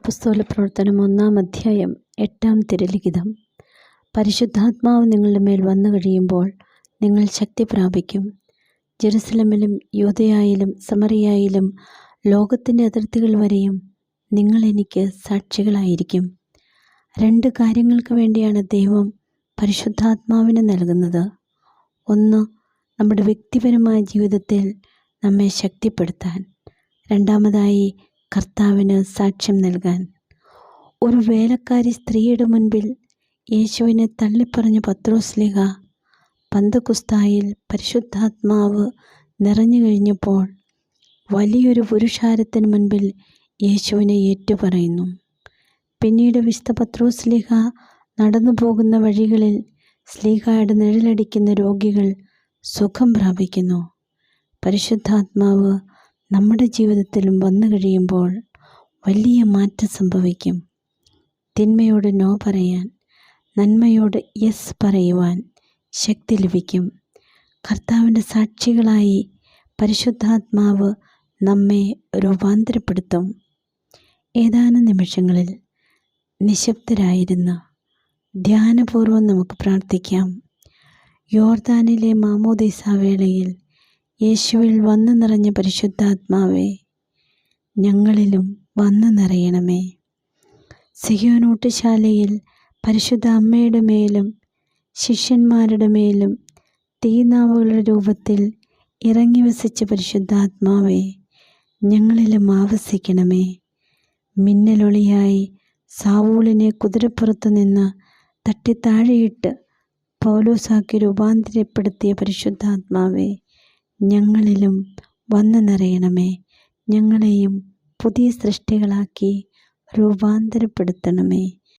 അപ്പസ്തോല പ്രവർത്തനം ഒന്നാം അധ്യായം എട്ടാം തിരലിഖിതം. പരിശുദ്ധാത്മാവ് നിങ്ങളുടെ മേൽ വന്നു കഴിയുമ്പോൾ നിങ്ങൾ ശക്തി പ്രാപിക്കും. ജെറുസലമിലും യൂതയായാലും സമറിയായാലും ലോകത്തിന്റെ അതിർത്തികൾ വരെയും നിങ്ങൾ എനിക്ക് സാക്ഷികളായിരിക്കും. രണ്ട് കാര്യങ്ങൾക്ക് വേണ്ടിയാണ് ദൈവം പരിശുദ്ധാത്മാവിനെ നൽകുന്നത്. ഒന്ന് നമ്മുടെ വ്യക്തിപരമായ ജീവിതത്തിൽ നമ്മെ ശക്തിപ്പെടുത്താൻ. രണ്ടാമതായി കർത്താവിന് സാക്ഷ്യം നൽകാൻ. ഒരു വേലക്കാരി സ്ത്രീയുടെ മുൻപിൽ യേശുവിനെ തള്ളിപ്പറഞ്ഞ പത്രോസ്ലിഹ പന്തകുസ്തായിൽ പരിശുദ്ധാത്മാവ് നിറഞ്ഞു കഴിഞ്ഞപ്പോൾ വലിയൊരു പുരുഷാരത്തിന് മുൻപിൽ യേശുവിനെ ഏറ്റുപറയുന്നു. പിന്നീട് വിശുദ്ധ പത്രോസ്ലിഹ നടന്നു പോകുന്ന വഴികളിൽ സ്ലീഹയുടെ നിഴലടിക്കുന്ന രോഗികൾ സുഖം പ്രാപിക്കുന്നു. പരിശുദ്ധാത്മാവ് നമ്മുടെ ജീവിതത്തിലും വന്നു കഴിയുമ്പോൾ വലിയ മാറ്റം സംഭവിക്കും. തിന്മയോട് നോ പറയാൻ നന്മയോട് യെസ് പറയുവാൻ ശക്തി ലഭിക്കും. കർത്താവിന്റെ സാക്ഷികളായി പരിശുദ്ധാത്മാവ് നമ്മെ രൂപാന്തരപ്പെടുത്തും. ഏതാനും നിമിഷങ്ങളിൽ നിശബ്ദരായിരുന്ന് ധ്യാനപൂർവം നമുക്ക് പ്രാർത്ഥിക്കാം. യോർദാനിലെ മാമോദിസ വേളയിൽ യേശുവിൽ വന്നു നിറഞ്ഞ പരിശുദ്ധാത്മാവേ ഞങ്ങളിലും വന്നു നിറയണമേ. സിഹിയോനൂട്ടുശാലയിൽ പരിശുദ്ധ അമ്മയുടെ മേലും ശിഷ്യന്മാരുടെ മേലും തീനാവുകളുടെ രൂപത്തിൽ ഇറങ്ങി വസിച്ച പരിശുദ്ധാത്മാവേ ഞങ്ങളിലും ആവസിക്കണമേ. മിന്നലൊളിയായി സാവൂളിനെ കുതിരപ്പുറത്ത് നിന്ന് തട്ടിത്താഴെയിട്ട് പൗലോസാക്കി രൂപാന്തരപ്പെടുത്തിയ പരിശുദ്ധാത്മാവേ ഞങ്ങളിലും വന്നു നിറയണമേ. ഞങ്ങളെയും പുതിയ സൃഷ്ടികളാക്കി രൂപാന്തരപ്പെടുത്തണമേ.